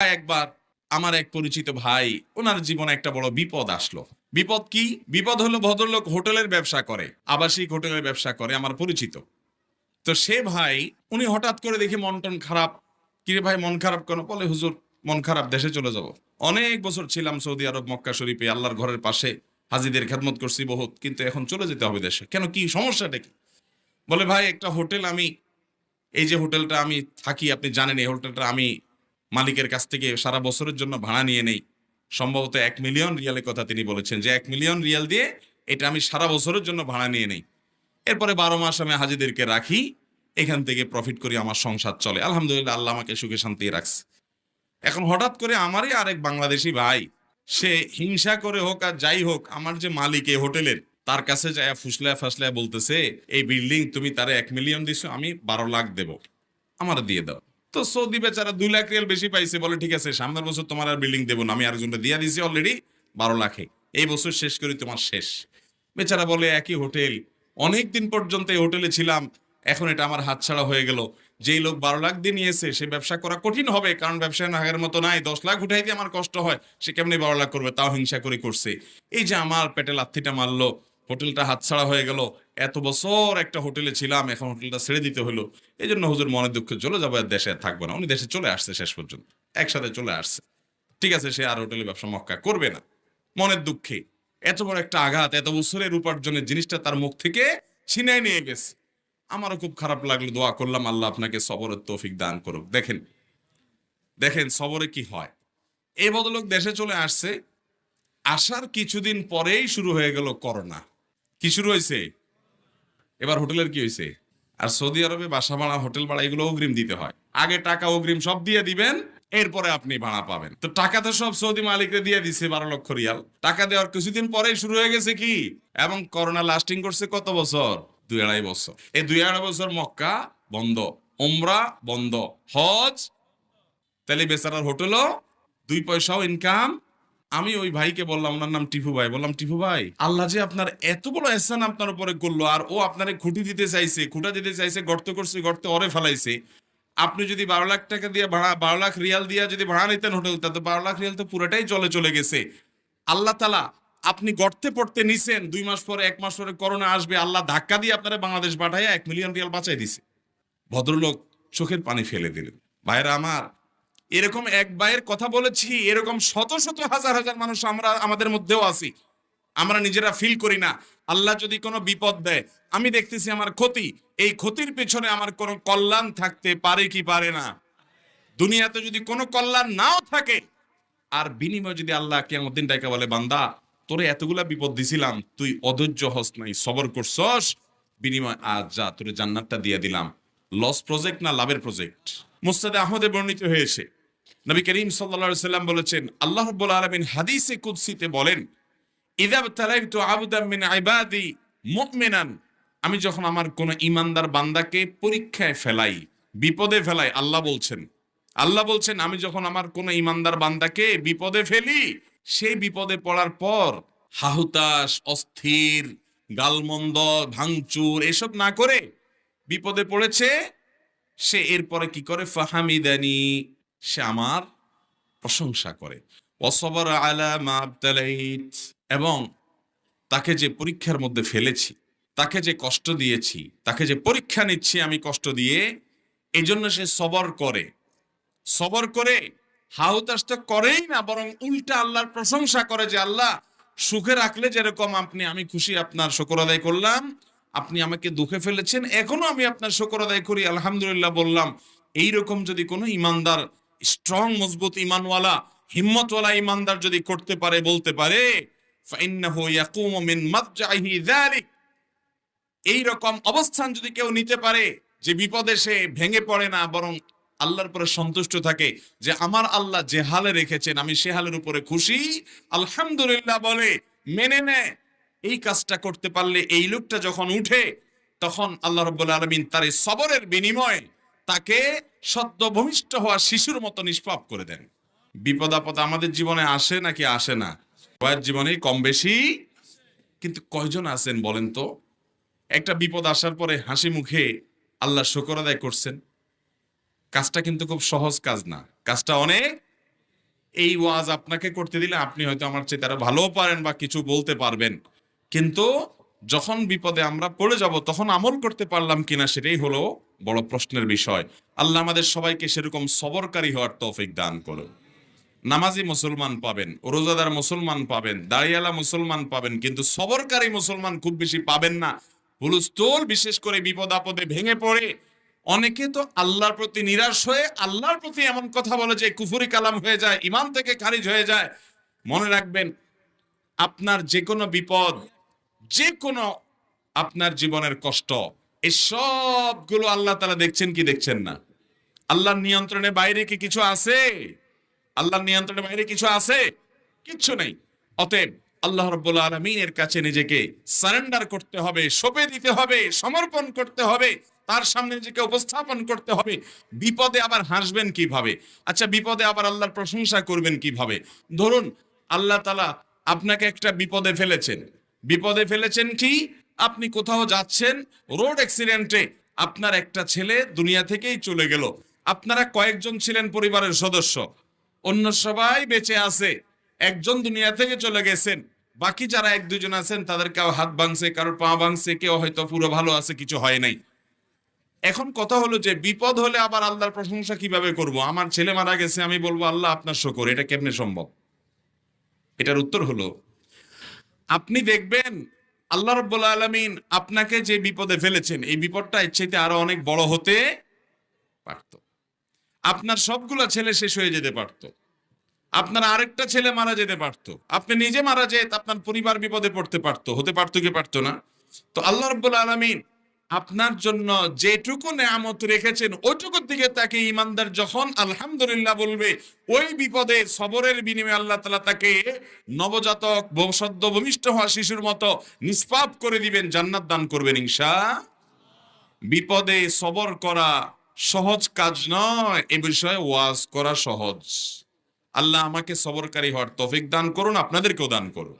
একবার আমার এক পরিচিত ভাই, ওনার জীবনে একটা বড় বিপদ আসলো। বিপদ কি? বিপদ হলো ভদ্রলোক হোটেলের ব্যবসা করে, আবাসিক হোটেলের ব্যবসা করে, আমার পরিচিত। তো সে ভাই, উনি হঠাৎ করে দেখি মন টন খারাপ। কিরে ভাই, মন খারাপ কেন? বলে, হুজুর, মন খারাপ, দেশে চলে যাব। অনেক বছর ছিলাম সৌদি আরব, মক্কা শরীফে, আল্লাহর ঘরের পাশে, হাজিদের খেদমত করছি বহুত, কিন্তু এখন চলে যেতে হবে দেশে। কেন কি, সমস্যাটা কি? বলে, ভাই, একটা হোটেল আমি, এই যে হোটেলটা আমি থাকি, আপনি জানেন, এই হোটেলটা আমি মালিকের কাছ থেকে সারা বছরের জন্য ভাড়া নিয়ে নেই। সম্ভবত এক মিলিয়ন রিয়ালের কথা তিনি বলেছেন যে এক মিলিয়ন রিয়াল দিয়ে এটা আমি সারা বছরের জন্য ভাড়া নিয়ে নেই। এরপরে বারো মাস আমি হাজিদেরকে রাখি, এখান থেকে প্রফিট করি, আমার সংসার চলে। আলহামদুলিল্লাহ, আল্লাহ আমাকে সুখে শান্তি রাখছে। এখন হঠাৎ করে আমারই আরেক বাংলাদেশি ভাই, সে হিংসা করে হোক আর যাই হোক, আমার যে মালিক এই হোটেলের, তার কাছে যায় ফুসলা ফাসলা বলতেছে, এই বিল্ডিং তুমি তারে এক মিলিয়ন দিছো, আমি বারো লাখ দেব, আমার দিয়ে দাও। তো সৌদি বেচারা দুই লাখ রিয়াল বেশি পাইছে, বলে ঠিক আছে, সামনের বছর তোমার আর বিল্ডিং দেবো না, আমি আরেকজনটা দিয়ে দিয়েছি অলরেডি বারো লাখে। এই বছর শেষ করি তোমার শেষ। বেচারা বলে একই হোটেল। অনেক দিন পর্যন্ত এই হোটেলে ছিলাম, এখন এটা আমার হাতছাড়া হয়ে গেল। যেই লোক বারো লাখ দিয়ে নিয়েছে, সে ব্যবসা করা কঠিন হবে, কারণ ব্যবসায় নাগের মতো নাই। দশ লাখ উঠাই দিয়ে আমার কষ্ট হয়, সে কেমনি বারো লাখ করবে? তাও হিংসা করে করছে। এই যে আমার পেটে লাথিটা মারলো হোটেলটা হাতছাড়া হয়ে গেল। এত বছর একটা হোটেলে ছিলাম, এখন হোটেলটা ছেড়ে দিতে হলো। এই জন্য হুজুর মনের দুঃখে চলে যাব আর দেশে থাকব না। উনি দেশে চলে আসছে শেষ পর্যন্ত, একসাথে চলে আসছে। ঠিক আছে, সে আর হোটেলে ব্যবসা মক্কা করবে না। মনের দুঃখে। এত বড় একটা আঘাত, এত বছরের উপার্জনের জিনিসটা তার মুখ থেকে ছিনাই নিয়ে গেছে। আমারও খুব খারাপ লাগল, দোয়া করলাম, আল্লাহ আপনাকে সবরের তৌফিক দান করুক। দেখেন দেখেন সবরে কি হয়। এই বদলোক দেশে চলে আসছে। আসার কিছুদিন পরেই শুরু হয়ে গেল করোনা। কি শুরু হয়েছে? এবার হোটেলের কি হয়েছে? আর সৌদি আরবে বাসা ভাড়া, হোটেল ভাড়া এগুলো অগ্রিম দিতে হয়। আগে টাকা অগ্রিম সব দিয়ে দিবেন, এরপরে আপনি ভাড়া পাবেন। তো টাকা তো সব সৌদি মালিকরে দিয়ে দিছে বারো লক্ষ রিয়াল। টাকা দেওয়ার কিছুদিন পরেই শুরু হয়ে গেছে কি? এবং করোনা লাস্টিং করছে কত বছর? দুই আড়াই বছর। এই দুই আড়াই বছর মক্কা বন্ধ ওমরা বন্ধ, হজ, তাহলে বেচারার হোটেলও দুই পয়সাও ইনকাম আমি ওই ভাইকে বললাম, ওনার নাম টিফু ভাই। বললাম, টিফু ভাই, আল্লাহ যে আপনার এত বড় এহসান আপনার উপরে করল, আর ও আপনারে খুঁটি দিতে চাইছে, খুঁটা দিতে চাইছে, গর্ত করছে, গর্তে অরে ফেলাইছে। আপনি যদি বারো লাখ টাকা দিয়ে ভাড়া, বারো লাখ রিয়াল দিয়ে যদি ভাড়া নিতেন হোটেলটা তো বারো লাখ রিয়াল তো পুরোটাই চলে চলে গেছে। আল্লাহ তালা আপনি গর্তে পড়তে নিছেন, দুই মাস পরে, এক মাস পরে করোনা আসবে, আল্লাহ ধাক্কা দিয়ে আপনারা বাংলাদেশ পাঠাইয়া এক মিলিয়ন রিয়াল বাঁচাই দিছে। ভদ্রলোক চোখের পানি ফেলে দিলেন। ভাইরা আমার এরকম এক ভাইয়ের কথা বলেছি, এরকম শত শত হাজার হাজার মানুষ আমরা আমাদের মধ্যেও আছি। আমরা নিজেরা ফিল করি না। আল্লাহ যদি কোনো বিপদ দেয়, আমি দেখতেছি আমার ক্ষতি। এই ক্ষতির পেছনে আমার কোনো কল্যাণ থাকতে পারে কি পারে না? দুনিয়াতে যদি কোনো কল্যাণ নাও থাকে, আর বিনিময় যদি আল্লাহ কেমন দিন ডাইকা বলে, বান্দা, তোরে এতগুলা বিপদ দিছিলাম, তুই অধৈর্য হস নাই, সবর করছস, বিনিময় আজ যা, তোরে জান্নাতটা দিয়ে দিলাম। লস প্রজেক্ট না লাভের প্রজেক্ট মুস্তাদে আহমদে বর্ণিত হয়েছে নবী করিম সাল্লা সাল্লাম বলেছেন, আল্লাহ আলমিন হাদিসে কুদসিতে বলেন আমি যখন আমার কোন ইমানদার বান্দাকে পরীক্ষায় ফেলাই, বিপদে ফেলাই, আল্লাহ বলছেন আল্লাহ বলছেন, আমি যখন আমার কোন ইমানদার বান্দাকে বিপদে ফেলি, সেই বিপদে পড়ার পর হাহুতাস অস্থির, গালমন্দ, ভাঙচুর, এসব না করে বিপদে পড়েছে, সে এরপরে কি করে? ফাহামিদানি সে আমার প্রশংসা করে। অসবর আলা মা এবং তাকে যে পরীক্ষার মধ্যে ফেলেছি, তাকে যে কষ্ট দিয়েছি, তাকে যে পরীক্ষা নিচ্ছি আমি কষ্ট দিয়ে এই জন্য সে সবর করে। সবর করে হাউতাস তো করেই না, বরং উল্টা আল্লাহর প্রশংসা করে যে, আল্লাহ, সুখে রাখলে যেরকম আপনি, আমি খুশি, আপনার শকর আদায় করলাম, আপনি আমাকে দুঃখে ফেলেছেন, এখনও আমি আপনার শকর আদায় করি। আলহামদুলিল্লাহ বললাম, এইরকম যদি কোনো ইমানদার স্ট্রং মজবুত ইমানওয়ালা, হিম্মতওয়ালা ইমানদার যদি করতে পারে, বলতে পারে এই রকম অবস্থান যদি কেউ নিতে পারে, যে বিপদে সে ভেঙে পড়ে না, বরং আল্লাহর উপরে সন্তুষ্ট থাকে যে আমার আল্লাহ যে হালে রেখেছেন, আমি সে হালের উপরে খুশি, আলহামদুলিল্লাহ বলে, মেনে নেয় এই কাজটা করতে পারলে এই লোকটা যখন উঠে, তখন আল্লাহ রব্বুল আলমিন তার এই সবরের বিনিময়ে তাকে সদ্য ভূমিষ্ঠ হওয়া শিশুর মতো নিষ্পাপ করে দেন। বিপদ আপদ আমাদের জীবনে আসে নাকি আসে না? সবার জীবনে কম বেশি। কিন্তু কয়জন আছেন বলেন তো? একটা বিপদ আসার পরে হাসি মুখে আল্লাহ শকর আদায় করছেন। কাজটা কিন্তু খুব সহজ কাজ না। কাজটা অনেক। এই ওয়াজ আপনাকে করতে দিলে আপনি হয়তো আমার চেয়ে তারা ভালোও পারেন বা কিছু বলতে পারবেন। কিন্তু যখন বিপদে আমরা পড়ে যাব, তখন আমল করতে পারলাম কিনা সেটাই হলো বড় প্রশ্নের বিষয়। আল্লাহ আমাদের সবাইকে সেরকম সবরকারী হওয়ার তৌফিক দান করুন। নামাজি মুসলমান পাবেন, রোজাদার মুসলমান পাবেন, দাঁড়িয়ালা মুসলমান পাবেন, কিন্তু সবরকারী মুসলমান খুব বেশি পাবেন না। হুলস্থুল বিশেষ করে বিপদ আপদে ভেঙে পড়ে। অনেকে তো আল্লাহর প্রতি নিরাশ হয়ে আল্লাহর প্রতি এমন কথা বলে যে কুফুরি কালাম হয়ে যায় ইমান থেকে খারিজ হয়ে যায়। মনে রাখবেন, আপনার যে কোনো বিপদ যে কোনো আপনার জীবনের কষ্ট, এই সবগুলো আল্লাহ তালা দেখছেন কি দেখছেন না? আল্লাহর নিয়ন্ত্রণে বাইরে কি কিছু আছে? আল্লাহর নিয়ন্ত্রণের বাইরে কিছু আছে? কিচ্ছু নেই। অতএব আল্লাহ রব্বুল আলমিনের কাছে নিজেকে সারেন্ডার করতে হবে, সঁপে দিতে হবে, সমর্পণ করতে হবে, তার সামনে নিজেকে উপস্থাপন করতে হবে। বিপদে আবার হাসবেন কীভাবে? আচ্ছা বিপদে আবার আল্লাহর প্রশংসা করবেন কীভাবে? ধরুন, আল্লাহ তালা আপনাকে একটা বিপদে ফেলেছেন। বিপদে ফেলেছেন কি? আপনি কোথাও যাচ্ছেন, রোড অ্যাক্সিডেন্টে আপনার একটা ছেলে দুনিয়া থেকেই চলে গেল। আপনারা কয়েকজন ছিলেন পরিবারের সদস্য। অন্য সবাই বেঁচে আছে। একজন দুনিয়া থেকে চলে গেছেন। বাকি যারা এক দুজন আছেন, তাদের কেউ হাত ভাঙছে, কারোর পা ভাঙছে, কেউ হয়তো পুরো ভালো আছে, কিছু হয় নাই। এখন কথা হলো যে, বিপদ হলে আবার আল্লাহর প্রশংসা কীভাবে করব? আমার ছেলে মারা গেছে, আমি বলব, আল্লাহ আপনার শকর, এটা কেমনে সম্ভব? এটার উত্তর হলো আপনি দেখবেন আল্লাহ রব্বুল আলমিন আপনাকে যে বিপদে ফেলেছেন, এই বিপদটা ইচ্ছাইতে আরও অনেক বড় হতে পারত। আপনার সবগুলো ছেলে শেষ হয়ে যেতে পারত। আপনার আরেকটা ছেলে মারা যেতে পারত। আপনি নিজে মারা যেত আপনার পরিবার বিপদে পড়তে পারতো। হতে পারত কি পারতো না? তো আল্লাহ রব্বুল আলমিন আপনার জন্য যেটুকু নেয়ামত রেখেছেন, ওইটুকুর দিকে তাকে ইমানদার যখন আলহামদুলিল্লাহ বলবে, ওই বিপদে সবরের বিনিময়ে আল্লাহ তালা তাকে নবজাতক সদ্য ভূমিষ্ঠ হওয়া শিশুর মতো নিষ্পাপ করে দিবেন, জান্নাত দান করবেন ইনশা। বিপদে সবর করা সহজ কাজ নয়, এ বিষয়ে ওয়াজ করা সহজ। আল্লাহ আমাকে সবরকারী হওয়ার তফিক দান করুন, আপনাদেরকেও দান করুন।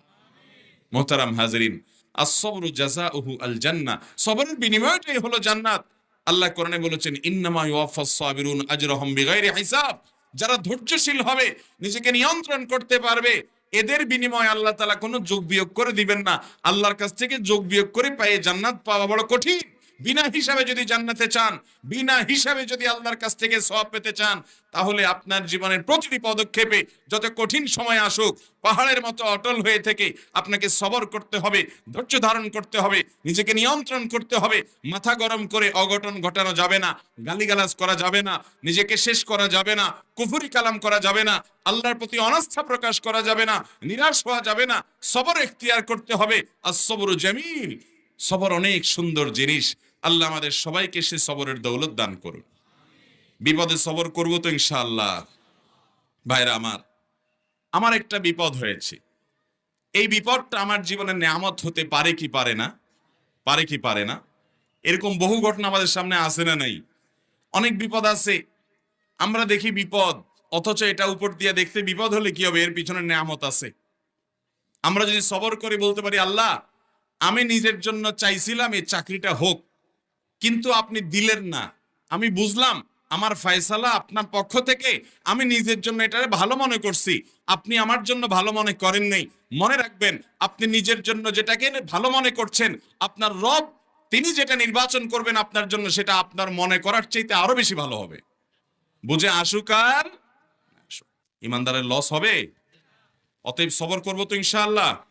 মোহতারাম হাজরিন আসবরু জাযাউহু আল জান্না সবরের বিনিময়টাই হলো জান্নাত। আল্লাহ কোরআনে বলেছেন, ইন্নামা ইউয়াফাস সাবিরুন আজরাহুম বিগাইরি হিসাব। যারা ধৈর্যশীল হবে, নিজেকে নিয়ন্ত্রণ করতে পারবে, এদের বিনিময়ে আল্লাহ তাআলা কোনো যোগ বিয়োগ করে দিবেন না। আল্লাহর কাছ থেকে যোগ বিয়োগ করে পায়ে জান্নাত পাওয়া বড় কঠিন। বিনা হিসাবে যদি জান্নাতে চান, বিনা হিসাবে যদি আল্লাহর কাছ থেকে সব পেতে চান, তাহলে আপনার জীবনের প্রতিটি পদক্ষেপে যত কঠিন সময় আসুক, পাহাড়ের মতো অটল হয়ে থেকে আপনাকে সবর করতে হবে, ধৈর্য ধারণ করতে হবে, নিজেকে নিয়ন্ত্রণ করতে হবে, মাথা গরম করে অঘটন ঘটানো যাবে না, গালিগালাজ করা যাবে না, নিজেকে শেষ করা যাবে না, কুফুরি কালাম করা যাবে না, আল্লাহর প্রতি অনাস্থা প্রকাশ করা যাবে না, নিরাশ হওয়া যাবে না, সবর এখতিয়ার করতে হবে আর সবর জামিল। সবর অনেক সুন্দর জিনিস আল্লাহ আমাদের সবাইকে সে সবরের দৌলত দান করুন। বিপদে সবর করব তো ইনশাআল্লাহ। ভাইরা আমার আমার একটা বিপদ হয়েছে। এই বিপদটা আমার জীবনে নেয়ামত হতে পারে কি পারে না? পারে কি পারে না? এরকম বহু ঘটনা আমাদের সামনে আসে না নাই? অনেক বিপদ আছে। আমরা দেখি বিপদ, অথচ এটা উপর দিয়ে দেখতে বিপদ হলে কি হবে? এর পিছনে নেয়ামত আছে। আমরা যদি সবর করে বলতে পারি, আল্লাহ, আমি নিজের জন্য চাইছিলাম এই চাকরিটা হোক কিন্তু আপনি দিলেন না। আমি বুঝলাম, আমার ফয়সালা আপনার পক্ষ থেকে, আমি নিজের জন্য এটা ভালো মনে করছি। আপনি আমার জন্য ভালো মনে করেন নেই। মনে রাখবেন, আপনি নিজের জন্য যেটাকে ভালো মনে করছেন, আপনার রব, তিনি যেটা নির্বাচন করবেন আপনার জন্য, সেটা আপনার মনে করার চাইতে আরও বেশি ভালো হবে। বুঝে আসুক আর ইমানদারের লস হবে। অতএব সবর করব তো ইনশাআল্লাহ।